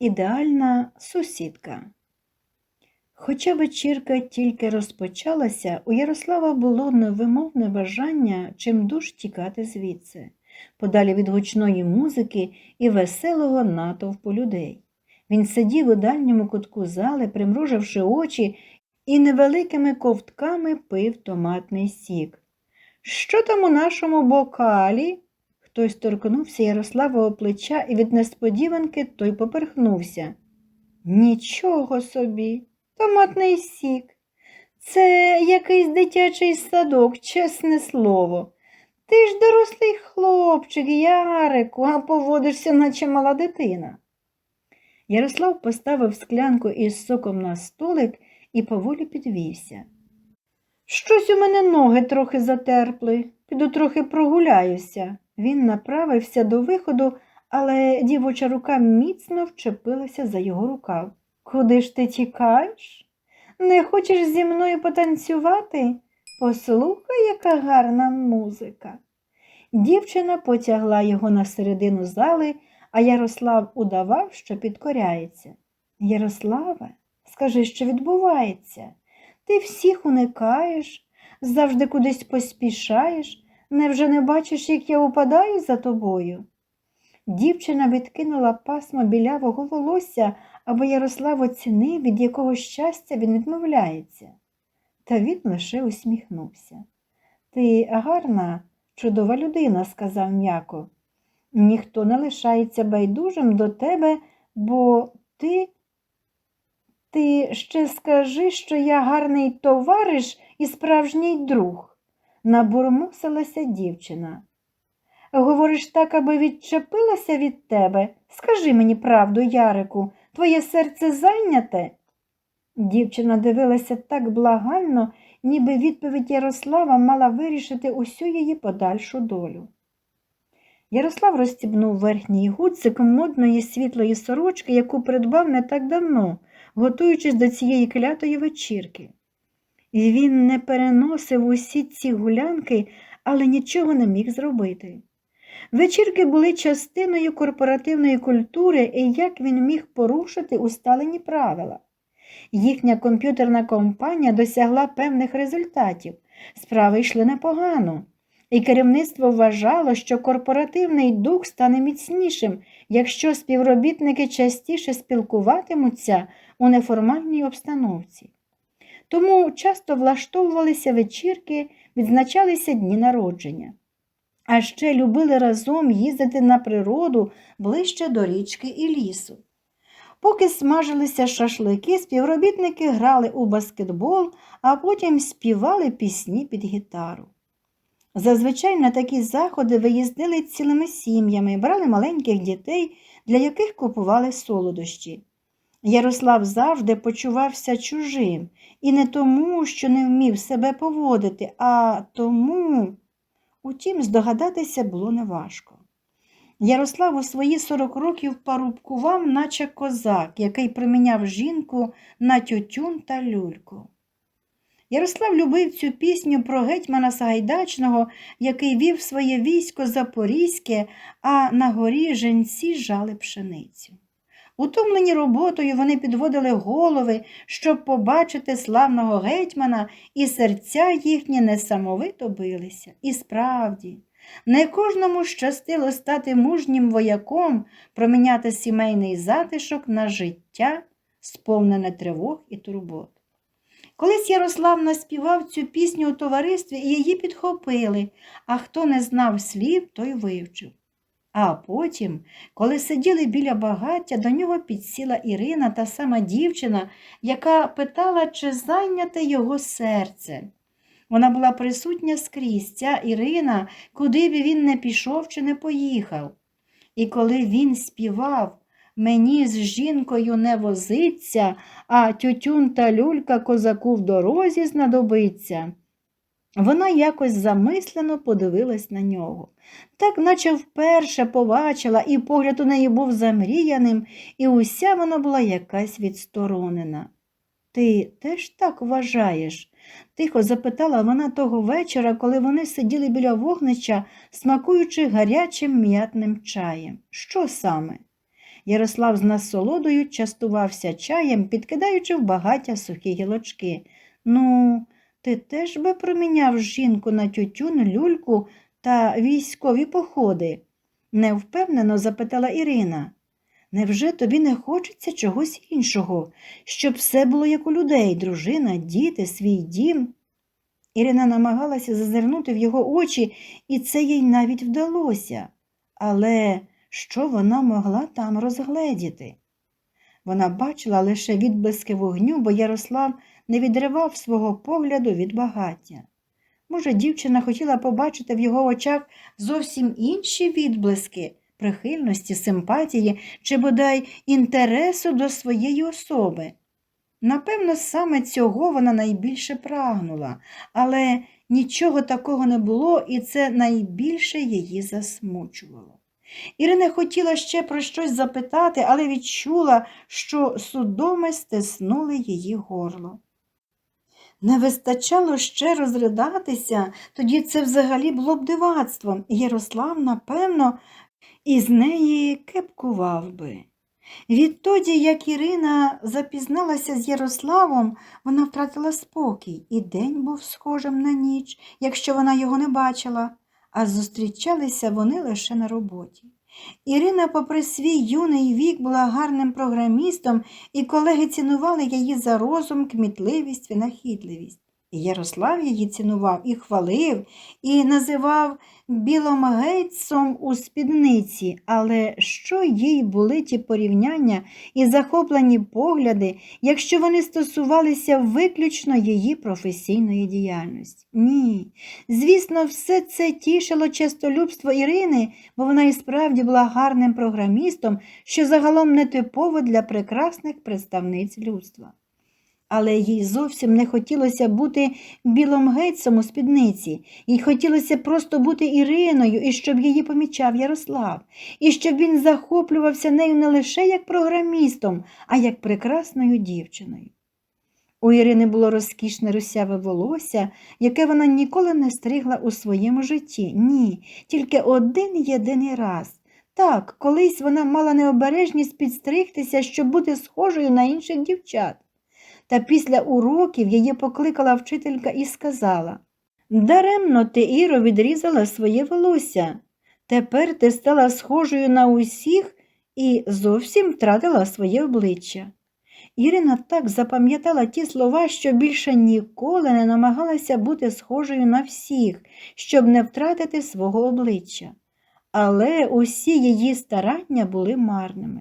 Ідеальна сусідка. Хоча вечірка тільки розпочалася, у Ярослава було невимовне бажання чимдуж тікати звідси, подалі від гучної музики і веселого натовпу людей. Він сидів у дальньому кутку зали, примруживши очі, і невеликими ковтками пив томатний сік. Що там у нашому бокалі? Хтось торкнувся Ярославового плеча, і від несподіванки той поперхнувся. Нічого собі, томатний сік. Це якийсь дитячий садок, чесне слово. Ти ж дорослий хлопчик, Ярику, а поводишся, наче мала дитина. Ярослав поставив склянку із соком на столик і поволі підвівся. Щось у мене ноги трохи затерпли, піду трохи прогуляюся. Він направився до виходу, але дівоча рука міцно вчепилася за його рукав. Куди ж ти тікаєш? Не хочеш зі мною потанцювати? Послухай, яка гарна музика. Дівчина потягла його на середину зали, а Ярослав удавав, що підкоряється. Ярославе, скажи, що відбувається? Ти всіх уникаєш, завжди кудись поспішаєш. Невже не бачиш, як я упадаю за тобою? Дівчина відкинула пасмо білявого волосся, аби Ярослав оцінив, від якого щастя він відмовляється. Та він лише усміхнувся. Ти гарна, чудова людина, сказав м'яко. Ніхто не лишається байдужим до тебе, бо ти. Ти ще скажи, що я гарний товариш і справжній друг набурмосилася дівчина. Говориш так, аби відчепилася від тебе? Скажи мені правду, Ярику, твоє серце зайняте? Дівчина дивилася так благально, ніби відповідь Ярослава мала вирішити усю її подальшу долю. Ярослав розстібнув верхній гудзик модної світлої сорочки, яку придбав не так давно, готуючись до цієї клятої вечірки. І він не переносив усі ці гулянки, але нічого не міг зробити. Вечірки були частиною корпоративної культури, і як він міг порушити усталені правила. Їхня комп'ютерна компанія досягла певних результатів, справи йшли непогано, і керівництво вважало, що корпоративний дух стане міцнішим, якщо співробітники частіше спілкуватимуться у неформальній обстановці. Тому часто влаштовувалися вечірки, відзначалися дні народження. А ще любили разом їздити на природу ближче до річки і лісу. Поки смажилися шашлики, співробітники грали у баскетбол, а потім співали пісні під гітару. Зазвичай на такі заходи виїздили цілими сім'ями, брали маленьких дітей, для яких купували солодощі. Ярослав завжди почувався чужим, і не тому, що не вмів себе поводити, а тому, утім, здогадатися було неважко. Ярослав у свої 40 років парубкував, наче козак, який приміняв жінку на тютюн та люльку. Ярослав любив цю пісню про гетьмана Сагайдачного, який вів своє військо Запорізьке, а на горі женці жали пшеницю. Утомлені роботою вони підводили голови, щоб побачити славного гетьмана, і серця їхні несамовито билися. І справді, не кожному щастило стати мужнім вояком, проміняти сімейний затишок на життя, сповнене тривог і турбот. Колись Ярослав наспівав цю пісню у товаристві і її підхопили, а хто не знав слів, той вивчив. А потім, коли сиділи біля багаття, до нього підсіла Ірина, та сама дівчина, яка питала, чи зайняте його серце. Вона була присутня скрізь, ця Ірина, куди б він не пішов чи не поїхав. І коли він співав, мені з жінкою не возиться, а тютюн та люлька козаку в дорозі знадобиться. Вона якось замислено подивилась на нього, так наче вперше побачила, і погляд у неї був замріяним, і уся вона була якась відсторонена. Ти теж так вважаєш? тихо запитала вона того вечора, коли вони сиділи біля вогнища, смакуючи гарячим м'ятним чаєм. Що саме? Ярослав з насолодою частувався чаєм, підкидаючи в багаття сухі гілочки. Ну, ти теж би проміняв жінку на тютюн, люльку та військові походи? невпевнено запитала Ірина. Невже тобі не хочеться чогось іншого, щоб все було як у людей, дружина, діти, свій дім? Ірина намагалася зазирнути в його очі, і це їй навіть вдалося. Але що вона могла там розгледіти? Вона бачила лише відблиски вогню, бо Ярослав не відривав свого погляду від багаття. Може, дівчина хотіла побачити в його очах зовсім інші відблиски прихильності, симпатії чи бодай інтересу до своєї особи. Напевно, саме цього вона найбільше прагнула, але нічого такого не було, і це найбільше її засмучувало. Ірина хотіла ще про щось запитати, але відчула, що судоми стиснули її горло. Не вистачало ще розридатися, тоді це взагалі було б дивацтвом, Ярослав, напевно, із неї кепкував би. Відтоді, як Ірина запізналася з Ярославом, вона втратила спокій, і день був схожим на ніч, якщо вона його не бачила, а зустрічалися вони лише на роботі. Ірина, попри свій юний вік, була гарним програмістом, і колеги цінували її за розум, кмітливість, винахідливість. Ярослав її цінував і хвалив, і називав білим гейтсом у спідниці, але що їй були ті порівняння і захоплені погляди, якщо вони стосувалися виключно її професійної діяльності? Ні. Звісно, все це тішило честолюбство Ірини, бо вона і справді була гарним програмістом, що загалом нетипово для прекрасних представниць людства але їй зовсім не хотілося бути білим гетцем у спідниці, їй хотілося просто бути Іриною і щоб її помічав Ярослав, і щоб він захоплювався нею не лише як програмістом, а як прекрасною дівчиною. У Ірини було розкішне русяве волосся, яке вона ніколи не стригла у своєму житті. Ні, тільки один єдиний раз. Так, колись вона мала необережність підстригтися, щоб бути схожою на інших дівчат. Та після уроків її покликала вчителька і сказала Даремно ти, Іро, відрізала своє волосся. Тепер ти стала схожою на усіх і зовсім втратила своє обличчя. Ірина так запам'ятала ті слова, що більше ніколи не намагалася бути схожою на всіх, щоб не втратити свого обличчя. Але усі її старання були марними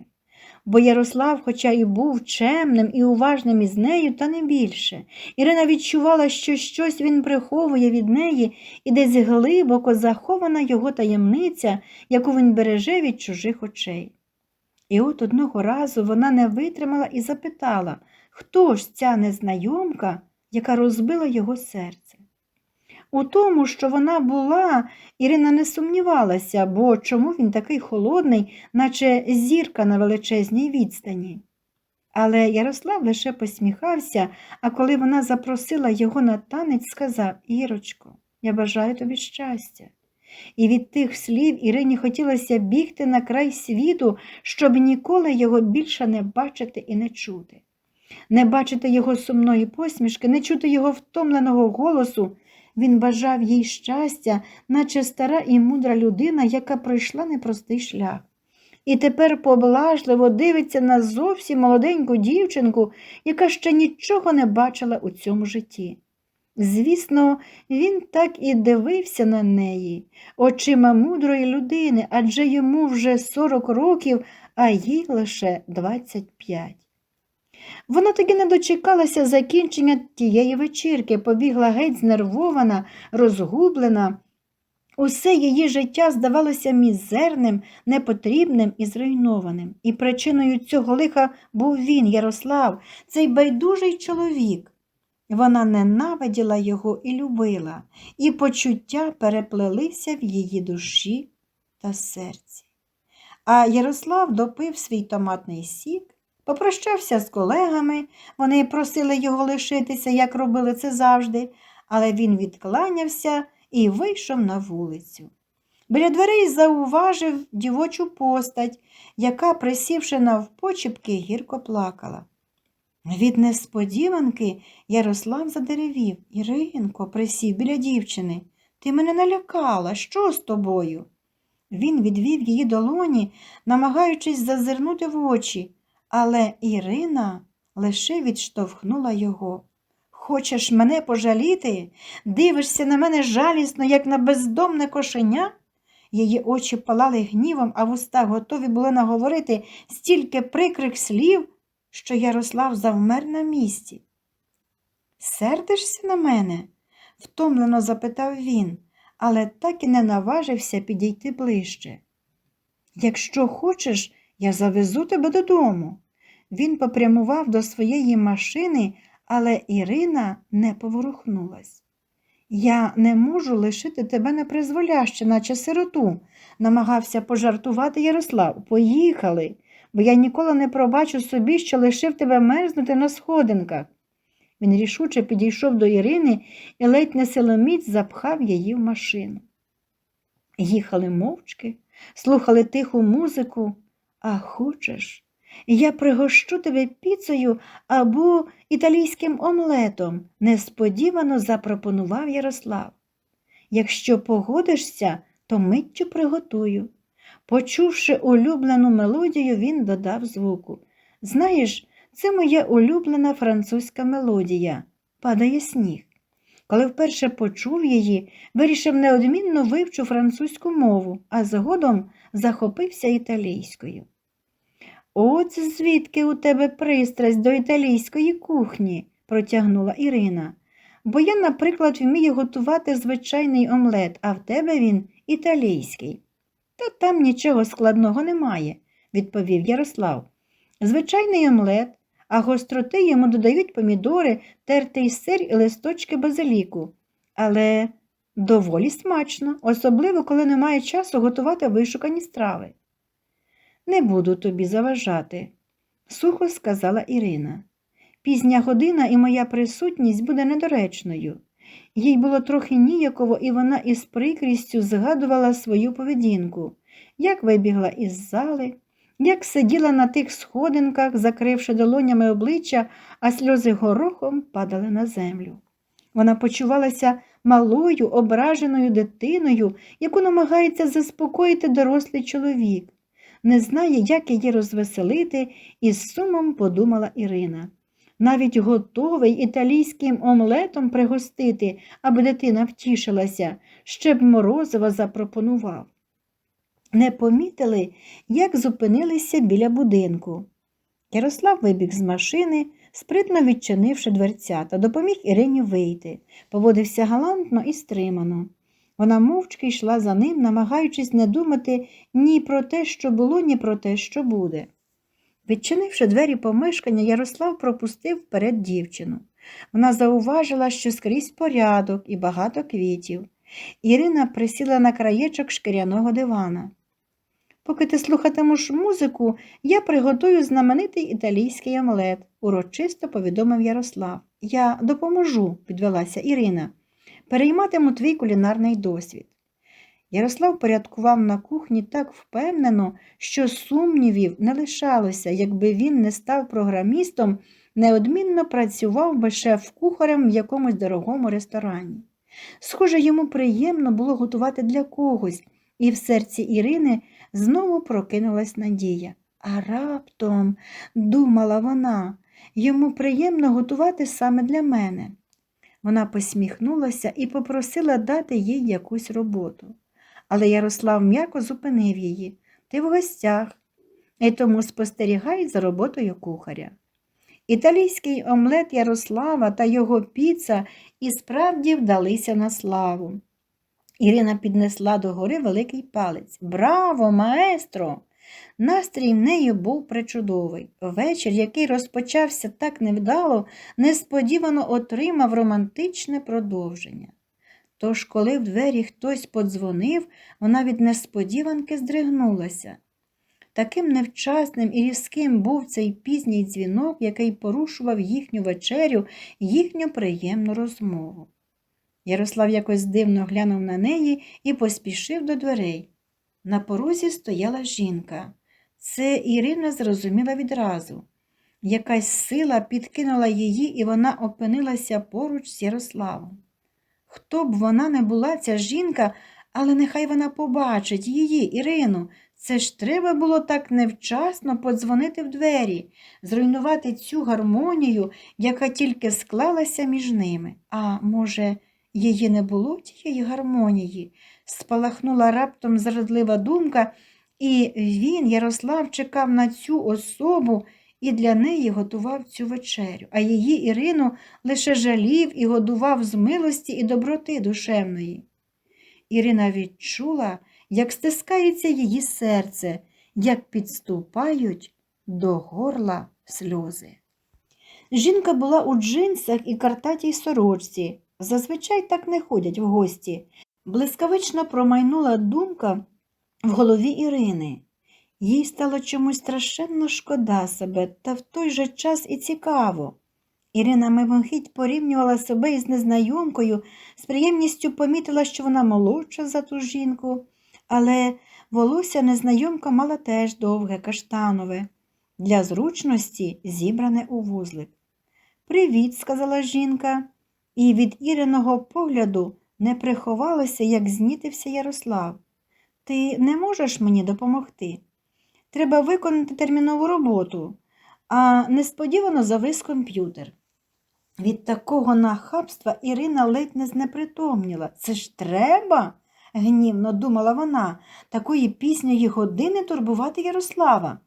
бо Ярослав, хоча й був чемним і уважним із нею, та не більше. Ірина відчувала, що щось він приховує від неї і десь глибоко захована його таємниця, яку він береже від чужих очей. І от одного разу вона не витримала і запитала, хто ж ця незнайомка, яка розбила його серце. У тому, що вона була, Ірина не сумнівалася, бо чому він такий холодний, наче зірка на величезній відстані. Але Ярослав лише посміхався, а коли вона запросила його на танець, сказав Ірочко, я бажаю тобі щастя. І від тих слів Ірині хотілося бігти на край світу, щоб ніколи його більше не бачити і не чути. Не бачити його сумної посмішки, не чути його втомленого голосу. Він бажав їй щастя, наче стара і мудра людина, яка пройшла непростий шлях. І тепер поблажливо дивиться на зовсім молоденьку дівчинку, яка ще нічого не бачила у цьому житті. Звісно, він так і дивився на неї, очима мудрої людини, адже йому вже сорок років, а їй лише двадцять п'ять. Вона таки не дочекалася закінчення тієї вечірки, побігла геть знервована, розгублена. Усе її життя здавалося мізерним, непотрібним і зруйнованим. І причиною цього лиха був він, Ярослав, цей байдужий чоловік. Вона ненавиділа його і любила, і почуття переплелися в її душі та серці. А Ярослав допив свій томатний сік Попрощався з колегами, вони просили його лишитися, як робили це завжди, але він відкланявся і вийшов на вулицю. Біля дверей зауважив дівочу постать, яка, присівши навпочіпки, гірко плакала. Від несподіванки Ярослав задеревів. Іринко присів біля дівчини. Ти мене налякала. Що з тобою? Він відвів її долоні, намагаючись зазирнути в очі, але Ірина лише відштовхнула його. Хочеш мене пожаліти? Дивишся на мене жалісно, як на бездомне кошеня? Її очі палали гнівом, а вуста готові були наговорити стільки прикрих слів, що Ярослав завмер на місці. Сердишся на мене? втомлено запитав він, але так і не наважився підійти ближче. Якщо хочеш, я завезу тебе додому. Він попрямував до своєї машини, але Ірина не поворухнулась. Я не можу лишити тебе на призволяще, наче сироту, намагався пожартувати Ярослав. Поїхали, бо я ніколи не пробачу собі, що лишив тебе мерзнути на сходинках. Він рішуче підійшов до Ірини і ледь не силоміць запхав її в машину. Їхали мовчки, слухали тиху музику, а хочеш, я пригощу тебе піцею або італійським омлетом, несподівано запропонував Ярослав. Якщо погодишся, то миттю приготую. Почувши улюблену мелодію, він додав звуку. Знаєш, це моя улюблена французька мелодія Падає сніг. Коли вперше почув її, вирішив неодмінно вивчу французьку мову, а згодом захопився італійською. От звідки у тебе пристрасть до італійської кухні, протягнула Ірина. Бо я, наприклад, вмію готувати звичайний омлет, а в тебе він італійський. Та там нічого складного немає, відповів Ярослав. Звичайний омлет, а гостроти йому додають помідори, тертий сир і листочки базиліку. Але доволі смачно, особливо коли немає часу готувати вишукані страви. Не буду тобі заважати, сухо сказала Ірина. Пізня година і моя присутність буде недоречною. Їй було трохи ніяково, і вона із прикрістю згадувала свою поведінку, як вибігла із зали, як сиділа на тих сходинках, закривши долонями обличчя, а сльози горохом падали на землю. Вона почувалася малою, ображеною дитиною, яку намагається заспокоїти дорослий чоловік. Не знає, як її розвеселити, і з сумом подумала Ірина. Навіть готовий італійським омлетом пригостити, аби дитина втішилася, ще б морозива запропонував. Не помітили, як зупинилися біля будинку. Ярослав вибіг з машини, спритно відчинивши дверцята, допоміг Ірині вийти, поводився галантно і стримано. Вона мовчки йшла за ним, намагаючись не думати ні про те, що було, ні про те, що буде. Відчинивши двері помешкання, Ярослав пропустив вперед дівчину. Вона зауважила, що скрізь порядок і багато квітів. Ірина присіла на краєчок шкіряного дивана. Поки ти слухатимеш музику, я приготую знаменитий італійський омлет, урочисто повідомив Ярослав. Я допоможу, підвелася Ірина. Перейматиму твій кулінарний досвід. Ярослав порядкував на кухні так впевнено, що сумнівів не лишалося, якби він не став програмістом, неодмінно працював би шеф-кухарем в якомусь дорогому ресторані. Схоже, йому приємно було готувати для когось, і в серці Ірини знову прокинулась надія. А раптом, думала вона, йому приємно готувати саме для мене. Вона посміхнулася і попросила дати їй якусь роботу. Але Ярослав м'яко зупинив її. Ти в гостях, і тому спостерігай за роботою кухаря. Італійський омлет Ярослава та його піца і справді вдалися на славу. Ірина піднесла до гори великий палець. Браво, маестро! Настрій в неї був причудовий. Вечір, який розпочався так невдало, несподівано отримав романтичне продовження. Тож, коли в двері хтось подзвонив, вона від несподіванки здригнулася. Таким невчасним і різким був цей пізній дзвінок, який порушував їхню вечерю, їхню приємну розмову. Ярослав якось дивно глянув на неї і поспішив до дверей. На порозі стояла жінка. Це Ірина зрозуміла відразу. Якась сила підкинула її, і вона опинилася поруч з Ярославом. Хто б вона не була, ця жінка, але нехай вона побачить її, Ірину. Це ж треба було так невчасно подзвонити в двері, зруйнувати цю гармонію, яка тільки склалася між ними. А може, її не було тієї гармонії? Спалахнула раптом зрадлива думка, і він, Ярослав, чекав на цю особу і для неї готував цю вечерю, а її Ірину лише жалів і годував з милості і доброти душевної. Ірина відчула, як стискається її серце, як підступають до горла сльози. Жінка була у джинсах і картатій сорочці. Зазвичай так не ходять в гості. Блискавично промайнула думка в голові Ірини. Їй стало чомусь страшенно шкода себе, та в той же час і цікаво. Ірина мимохідь порівнювала себе із незнайомкою, з приємністю помітила, що вона молодша за ту жінку, але волосся незнайомка мала теж довге, каштанове, для зручності зібране у вузлик. Привіт, сказала жінка, і від Іриного погляду не приховалося, як знітився Ярослав. Ти не можеш мені допомогти? Треба виконати термінову роботу, а несподівано завис комп'ютер. Від такого нахабства Ірина ледь не знепритомніла. Це ж треба, гнівно думала вона, такої пісньої години турбувати Ярослава,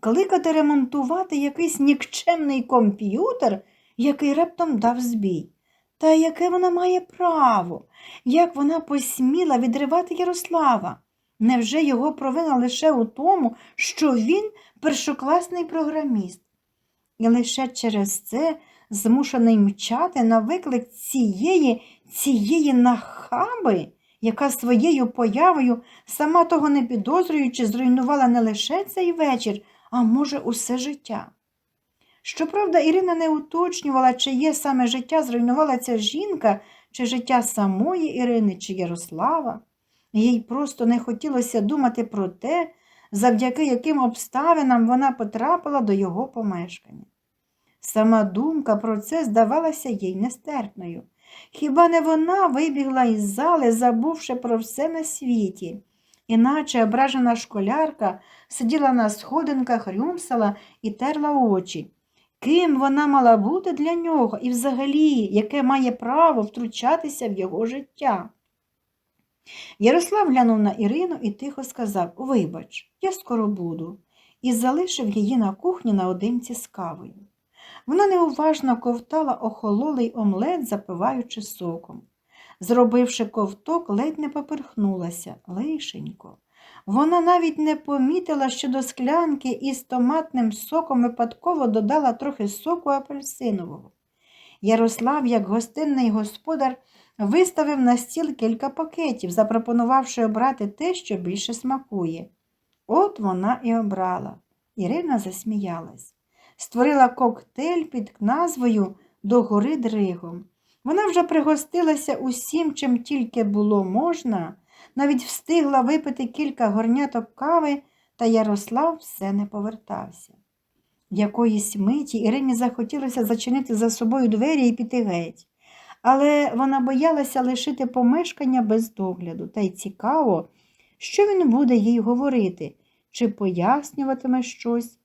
кликати ремонтувати якийсь нікчемний комп'ютер, який раптом дав збій. Та яке вона має право? Як вона посміла відривати Ярослава? Невже його провина лише у тому, що він першокласний програміст? І лише через це змушений мчати на виклик цієї, цієї нахаби, яка своєю появою, сама того не підозрюючи, зруйнувала не лише цей вечір, а може, усе життя. Щоправда, Ірина не уточнювала, чи є саме життя зруйнувала ця жінка, чи життя самої Ірини, чи Ярослава. Їй просто не хотілося думати про те, завдяки яким обставинам вона потрапила до його помешкання. Сама думка про це здавалася їй нестерпною. Хіба не вона вибігла із зали, забувши про все на світі, іначе ображена школярка сиділа на сходинках, рюмсала і терла очі. Ким вона мала бути для нього і взагалі, яке має право втручатися в його життя? Ярослав глянув на Ірину і тихо сказав Вибач, я скоро буду, і залишив її на кухні наодинці з кавою. Вона неуважно ковтала охололий омлет, запиваючи соком. Зробивши ковток, ледь не поперхнулася, лишенько. Вона навіть не помітила, що до склянки із томатним соком випадково додала трохи соку апельсинового. Ярослав, як гостинний господар, виставив на стіл кілька пакетів, запропонувавши обрати те, що більше смакує. От вона і обрала. Ірина засміялась. Створила коктейль під назвою До гори дригом. Вона вже пригостилася усім, чим тільки було можна, навіть встигла випити кілька горняток кави, та Ярослав все не повертався. Якоїсь миті Ірині захотілося зачинити за собою двері і піти геть але вона боялася лишити помешкання без догляду, та й цікаво, що він буде їй говорити, чи пояснюватиме щось.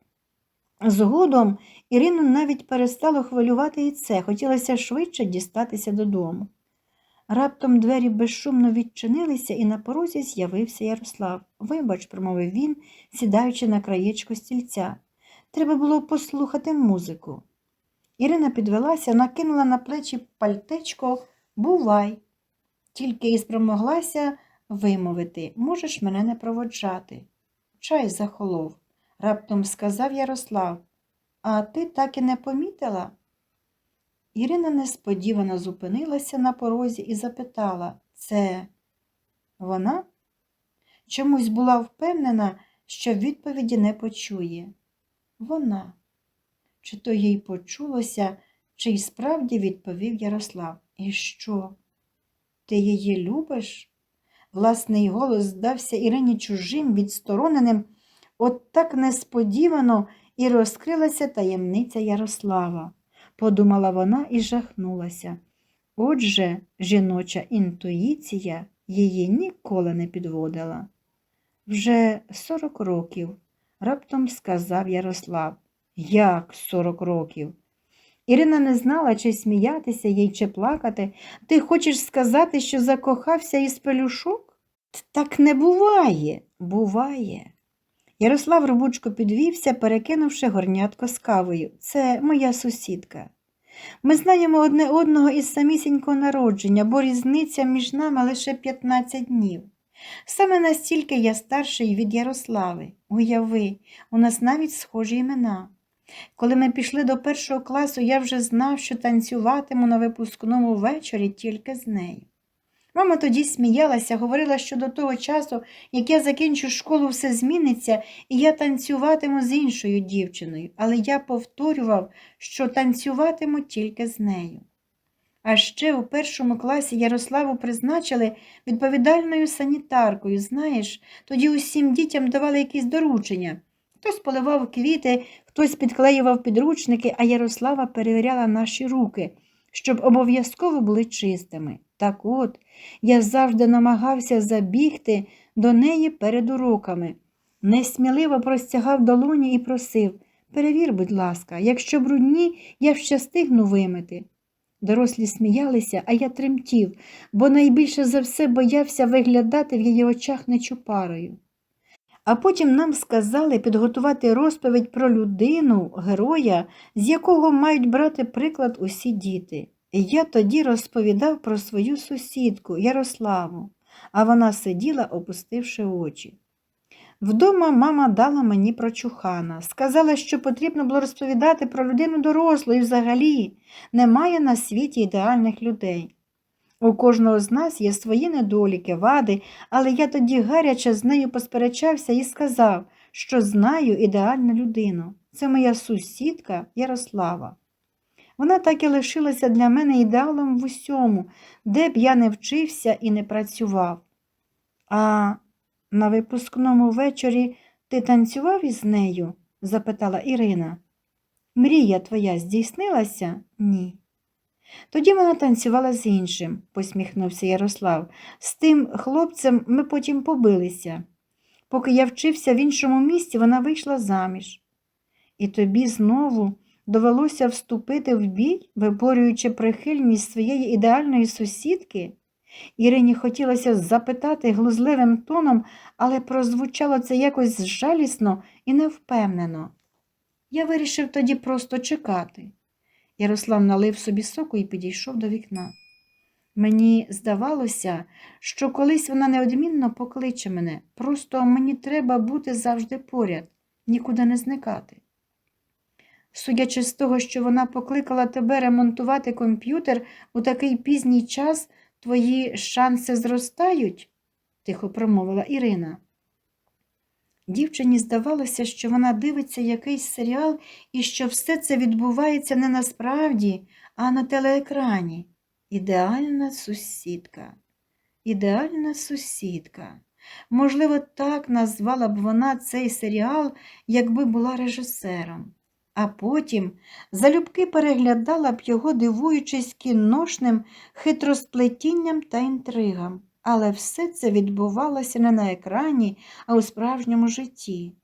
Згодом Ірину навіть перестало хвилювати і це, хотілося швидше дістатися додому. Раптом двері безшумно відчинилися, і на порозі з'явився Ярослав. Вибач, промовив він, сідаючи на краєчко стільця. Треба було послухати музику. Ірина підвелася, накинула на плечі пальтечко Бувай, тільки і спромоглася вимовити можеш мене не проводжати. Чай захолов, раптом сказав Ярослав. А ти так і не помітила? Ірина несподівано зупинилася на порозі і запитала це вона? Чомусь була впевнена, що відповіді не почує. Вона чи то їй почулося, чи й справді відповів Ярослав. І що? Ти її любиш? Власний голос здався Ірині чужим, відстороненим, от так несподівано і розкрилася таємниця Ярослава, подумала вона і жахнулася. Отже, жіноча інтуїція її ніколи не підводила. Вже сорок років, раптом сказав Ярослав. Як сорок років? Ірина не знала, чи сміятися їй, чи плакати. Ти хочеш сказати, що закохався із пелюшок? Так не буває, буває. Ярослав робучко підвівся, перекинувши горнятко з кавою. Це моя сусідка. Ми знаємо одне одного із самісінького народження, бо різниця між нами лише 15 днів. Саме настільки я старший від Ярослави. Уяви, у нас навіть схожі імена. Коли ми пішли до першого класу, я вже знав, що танцюватиму на випускному вечорі тільки з нею. Мама тоді сміялася, говорила, що до того часу, як я закінчу школу, все зміниться, і я танцюватиму з іншою дівчиною, але я повторював, що танцюватиму тільки з нею. А ще у першому класі Ярославу призначили відповідальною санітаркою. Знаєш, тоді усім дітям давали якісь доручення. Хтось поливав квіти, хтось підклеював підручники, а Ярослава перевіряла наші руки, щоб обов'язково були чистими. Так от, я завжди намагався забігти до неї перед уроками. Несміливо простягав долоні і просив перевір, будь ласка, якщо брудні, я ще стигну вимити. Дорослі сміялися, а я тремтів, бо найбільше за все боявся виглядати в її очах нечупарою. А потім нам сказали підготувати розповідь про людину, героя, з якого мають брати приклад усі діти. Я тоді розповідав про свою сусідку Ярославу, а вона сиділа, опустивши очі. Вдома мама дала мені про чухана, сказала, що потрібно було розповідати про людину дорослу і взагалі немає на світі ідеальних людей. У кожного з нас є свої недоліки, вади, але я тоді гаряче з нею посперечався і сказав, що знаю ідеальну людину. Це моя сусідка Ярослава. Вона так і лишилася для мене ідеалом в усьому, де б я не вчився і не працював. А на випускному вечорі ти танцював із нею? запитала Ірина. Мрія твоя здійснилася? Ні. Тоді вона танцювала з іншим, посміхнувся Ярослав. З тим хлопцем ми потім побилися. Поки я вчився в іншому місті, вона вийшла заміж. І тобі знову довелося вступити в бій, виборюючи прихильність своєї ідеальної сусідки? Ірині хотілося запитати глузливим тоном, але прозвучало це якось жалісно і невпевнено. Я вирішив тоді просто чекати. Ярослав налив собі соку і підійшов до вікна. Мені здавалося, що колись вона неодмінно покличе мене, просто мені треба бути завжди поряд, нікуди не зникати. Судячи з того, що вона покликала тебе ремонтувати комп'ютер у такий пізній час, твої шанси зростають, тихо промовила Ірина. Дівчині здавалося, що вона дивиться якийсь серіал і що все це відбувається не насправді, а на телеекрані. Ідеальна сусідка. Ідеальна сусідка. Можливо, так назвала б вона цей серіал, якби була режисером. А потім залюбки переглядала б його, дивуючись кіношним хитросплетінням та інтригам. Але все це відбувалося не на екрані, а у справжньому житті.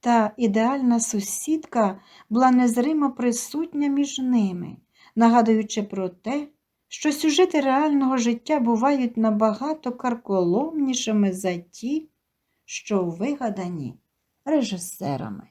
Та ідеальна сусідка була незримо присутня між ними, нагадуючи про те, що сюжети реального життя бувають набагато карколомнішими за ті, що вигадані режисерами.